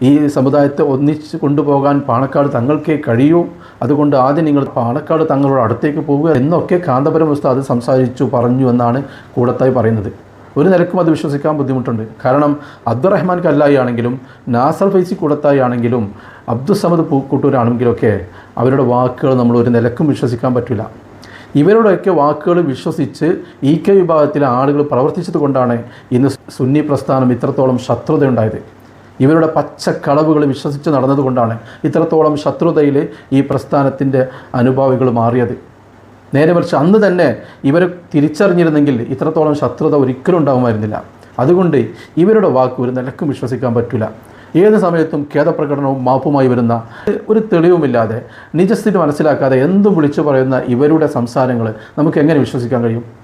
ഈ സമുദായത്തെ ഒന്നിച്ച് കൊണ്ടുപോകാൻ പാണക്കാട് തങ്ങൾക്കേ കഴിയൂ. അതുകൊണ്ട് ആദ്യം നിങ്ങൾ പാണക്കാട് തങ്ങളോട് അടുത്തേക്ക് പോവുക എന്നൊക്കെ കാന്തപുരം ഉസ്താദ് സംസാരിച്ചു പറഞ്ഞു എന്നാണ് കൂടത്തായി പറയുന്നത്. ഒരു നിരക്കും അത് വിശ്വസിക്കാൻ ബുദ്ധിമുട്ടുണ്ട്. കാരണം അബ്ദുറഹ്മാൻ കല്ലായി ആണെങ്കിലും നാസർ ഫൈസി കൂടത്തായി ആണെങ്കിലും അബ്ദുസമദ് പൂക്കൂട്ടൂരാണെങ്കിലൊക്കെ അവരുടെ വാക്കുകൾ നമ്മൾ ഒരു നിലക്കും വിശ്വസിക്കാൻ പറ്റില്ല. ഇവരുടെയൊക്കെ വാക്കുകൾ വിശ്വസിച്ച് ഇ കെ വിഭാഗത്തിലെ ആളുകൾ പ്രവർത്തിച്ചത് കൊണ്ടാണ് ഇന്ന് സുന്നി പ്രസ്ഥാനം ഇത്രത്തോളം ശത്രുതയുണ്ടായത്. ഇവരുടെ പച്ചക്കളവുകൾ വിശ്വസിച്ച് നടന്നതുകൊണ്ടാണ് ഇത്രത്തോളം ശത്രുതയിൽ ഈ പ്രസ്ഥാനത്തിന്റെ അനുഭാവികൾ മാറിയത്. നേരെ മറിച്ച് അന്ന് തന്നെ ഇവരെ തിരിച്ചറിഞ്ഞിരുന്നെങ്കിൽ ഇത്രത്തോളം ശത്രുത ഒരിക്കലും ഉണ്ടാകുമായിരുന്നില്ല. അതുകൊണ്ട് ഇവരുടെ വാക്ക് ഒരു നിലക്കും വിശ്വസിക്കാൻ പറ്റില്ല. ഏത് സമയത്തും ഖേദപ്രകടനവും മാപ്പുമായി വരുന്ന ഒരു തെളിവുമില്ലാതെ നിജസ്ഥിതി മനസ്സിലാക്കാതെ എന്തും വിളിച്ചു പറയുന്ന ഇവരുടെ സംസാരങ്ങൾ നമുക്ക് എങ്ങനെ വിശ്വസിക്കാൻ കഴിയും?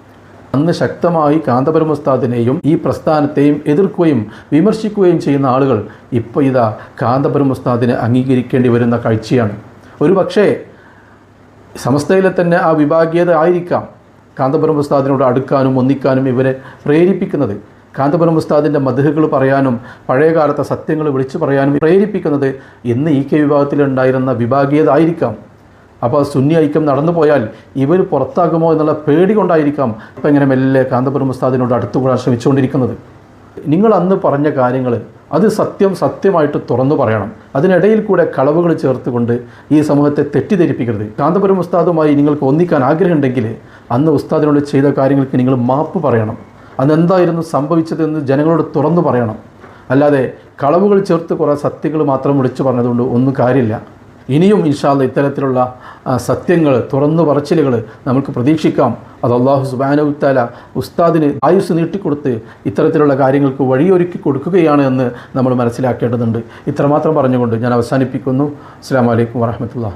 അന്ന് ശക്തമായി കാന്തപുരം ഉസ്താദിനെയും ഈ പ്രസ്ഥാനത്തെയും എതിർക്കുകയും വിമർശിക്കുകയും ചെയ്യുന്ന ആളുകൾ ഇപ്പോൾ ഇതാ കാന്തപുരം ഉസ്താദിനെ അംഗീകരിക്കേണ്ടി വരുന്ന കാഴ്ചയാണ്. ഒരു പക്ഷേ സമസ്തയിലെ തന്നെ ആ വിഭാഗീയത ആയിരിക്കാം കാന്തപുരം ഉസ്താദിനോട് അടുക്കാനും ഒന്നിക്കാനും ഇവരെ പ്രേരിപ്പിക്കുന്നത്. കാന്തപുരം ഉസ്താദിന്റെ മധുഹകൾ പറയാനും പഴയകാലത്തെ സത്യങ്ങൾ വിളിച്ചു പറയാനും പ്രേരിപ്പിക്കുന്നത് ഇന്ന് ഈ കെ വിഭാഗത്തിലുണ്ടായിരുന്ന വിഭാഗീയത ആയിരിക്കാം. അപ്പോൾ സുന്നി ഐക്യം നടന്നു പോയാൽ ഇവർ പുറത്താകുമോ എന്നുള്ള പേടി കൊണ്ടായിരിക്കാം ഇപ്പം ഇങ്ങനെ മെല്ലെ കാന്തപുരം ഉസ്താദിനോട് അടുത്തുകൂടാൻ ശ്രമിച്ചുകൊണ്ടിരിക്കുന്നത്. നിങ്ങൾ അന്ന് പറഞ്ഞ കാര്യങ്ങൾ അത് സത്യം സത്യമായിട്ട് തുറന്നു പറയണം. അതിനിടയിൽ കൂടെ കളവുകൾ ചേർത്തുകൊണ്ട് ഈ സമൂഹത്തെ തെറ്റിദ്ധരിപ്പിക്കരുത്. കാന്തപുരം ഉസ്താദുമായി നിങ്ങൾക്ക് ഒന്നിക്കാൻ ആഗ്രഹമുണ്ടെങ്കിൽ അന്ന് ഉസ്താദിനോട് ചെയ്ത കാര്യങ്ങൾക്ക് നിങ്ങൾ മാപ്പ് പറയണം. അന്ന് എന്തായിരുന്നു സംഭവിച്ചതെന്ന് ജനങ്ങളോട് തുറന്നു പറയണം. അല്ലാതെ കളവുകൾ ചേർത്ത് കുറേ സത്യങ്ങൾ മാത്രം വിളിച്ചു പറഞ്ഞതുകൊണ്ട് ഒന്നും കാര്യമില്ല. ഇനിയും ഇൻഷാല്ല ഇത്തരത്തിലുള്ള സത്യങ്ങൾ തുറന്നു പറച്ചിലുകൾ നമുക്ക് പ്രതീക്ഷിക്കാം. അത് അള്ളാഹു സുബാനവുത്താല ഉസ്താദിന് ആയുസ് നീട്ടിക്കൊടുത്ത് ഇത്തരത്തിലുള്ള കാര്യങ്ങൾക്ക് വഴിയൊരുക്കി കൊടുക്കുകയാണ് എന്ന് നമ്മൾ മനസ്സിലാക്കേണ്ടതുണ്ട്. ഇത്രമാത്രം പറഞ്ഞുകൊണ്ട് ഞാൻ അവസാനിപ്പിക്കുന്നു. അസ്സാം വലൈക്കും വാഹമത്തുള്ള